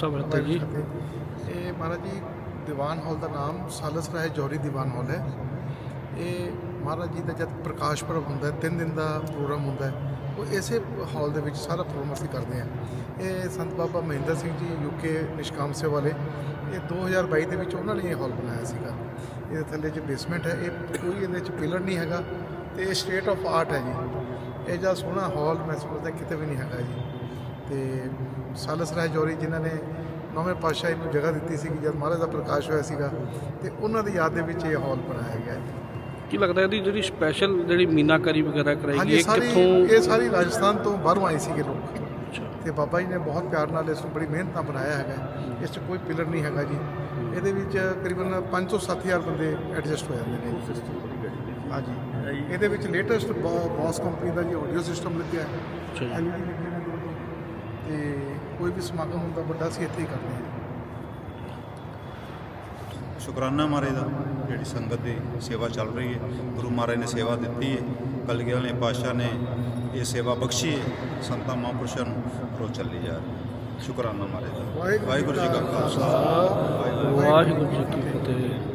ਸਾਹਿਬ ਹੈ ਜੀ। ਇਹ ਮਹਾਰਾਜ ਜੀ ਦੀਵਾਨ ਹਾਲ ਦਾ ਨਾਮ ਸਾਲਸ ਰਾਏ ਜੌਹਰੀ ਦੀਵਾਨ ਹਾਲ ਹੈ। ਇਹ ਮਹਾਰਾਜ ਜੀ ਦਾ ਜਦ ਪ੍ਰਕਾਸ਼ ਪਰਵ ਹੁੰਦਾ ਹੈ ਤਿੰਨ ਦਿਨ ਦਾ ਪ੍ਰੋਗਰਾਮ ਹੁੰਦਾ ਹੈ ਉਹ ਇਸੇ ਹਾਲ ਦੇ ਵਿੱਚ ਸਾਰਾ ਪ੍ਰੋਗਰਾਮ ਅਸੀਂ ਕਰਦੇ ਹਾਂ। ਇਹ ਸੰਤ ਬਾਬਾ ਮਹਿੰਦਰ ਸਿੰਘ ਜੀ ਯੂਕੇ ਨਿਸ਼ਕਾਮ ਸੇਵਾ ਵਾਲੇ ਇਹ 2022 ਦੇ ਵਿੱਚ ਉਹਨਾਂ ਨੇ ਇਹ ਹਾਲ ਬਣਾਇਆ ਸੀਗਾ। ਇਹਦੇ ਥੱਲੇ ਚ ਬੇਸਮੈਂਟ ਹੈ ਇਹ ਕੋਈ ਇਹਦੇ ਚ ਪਿਲਰ ਨਹੀਂ ਹੈਗਾ ਤੇ ਇਹ ਸਟੇਟ ਆਫ ਆਰਟ ਹੈ ਜੀ। ਇਹ ਜਿਹਾ ਸੋਹਣਾ ਹਾਲ ਮੈਂ ਸਮਝਦਾ ਕਿਤੇ ਵੀ ਨਹੀਂ ਹੈਗਾ ਜੀ। ਤੇ ਸਾਲਸ ਰਾਏ ਜੋਰੀ ਜਿਨ੍ਹਾਂ ਨੇ ਨੌਵੇਂ ਪਾਤਸ਼ਾਹੀ ਨੂੰ ਜਗ੍ਹਾ ਦਿੱਤੀ ਸੀ ਜਦ ਮਹਾਰਾਜ ਦਾ ਪ੍ਰਕਾਸ਼ ਹੋਇਆ ਸੀਗਾ ਤੇ ਉਹਨਾਂ ਦੀ ਯਾਦ ਦੇ ਵਿੱਚ ਇਹ ਹਾਲ ਬਣਾਇਆ ਗਿਆ ਹੈ। ਕੀ ਲੱਗਦਾ ਇਹਦੀ ਜਿਹੜੀ ਸਪੈਸ਼ਲ ਜਿਹੜੀ ਮੀਨਾਕਾਰੀ ਵਗੈਰਾ ਕਰਾਈ ਗਈ ਇਹ ਸਾਰੀ ਕਿੱਥੋਂ ਇਹ ਸਾਰੀ ਰਾਜਸਥਾਨ ਤੋਂ ਬਾਹਰੋਂ ਆਏ ਸੀਗੇ ਲੋਕ। ਤੇ ਬਾਬਾ ਜੀ ਨੇ ਬਹੁਤ ਪਿਆਰ ਨਾਲ ਇਸ ਨੂੰ ਬੜੀ ਮਿਹਨਤ ਨਾਲ ਬਣਾਇਆ ਹੈਗਾ ਇਸ 'ਚ ਕੋਈ ਪਿਲਰ ਨਹੀਂ ਹੈਗਾ ਜੀ। ਇਹਦੇ ਵਿੱਚ ਕਰੀਬਨ 5 ਤੋਂ 7000 ਬੰਦੇ ਐਡਜਸਟ ਹੋ ਜਾਂਦੇ ਨੇ ਹਾਂਜੀ। ਇਹਦੇ ਵਿੱਚ ਲੇਟੈਸਟ ਬੌਸ ਕੰਪਨੀ ਦਾ ਜੀ ਆਡੀਓ ਸਿਸਟਮ ਲੱਗਿਆ ਹੈ। ਅੱਛਾ ਜੀ। ਨੇ। ਤੇ ਕੋਈ ਵੀ ਸਮਾਗਮ ਹੁੰਦਾ ਵੱਡਾ ਸੀ ਇੱਥੇ ਹੀ ਕਰਦੇ ਹਾਂ ਸ਼ੁਕਰਾਨਾ ਮਹਾਰਾਜ ਦਾ ਜਿਹੜੀ ਸੰਗਤ ਦੀ ਸੇਵਾ ਚੱਲ ਰਹੀ ਹੈ। ਗੁਰੂ ਮਹਾਰਾਜ ਨੇ ਸੇਵਾ ਦਿੱਤੀ ਹੈ। ਕਲਗੀ ਵਾਲੇ ਪਾਤਸ਼ਾਹ ਨੇ ਇਹ ਸੇਵਾ ਬਖਸ਼ੀ ਹੈ। ਸੰਤਾਂ ਮਹਾਂਪੁਰਸ਼ਾਂ ਨੂੰ ਰੋ ਚੱਲੀ ਜਾ ਰਹੀ ਹੈ। ਸ਼ੁਕਰਾਨਾ ਮਹਾਰਾਜ ਦਾ। ਵਾਹਿਗੁਰੂ ਜੀ ਕਾ ਖਾਲਸਾ। ਵਾਹਿਗੁਰੂ ਵਾਹਿਗੁਰੂ ਜੀ ਕੀ ਫਤਿਹ।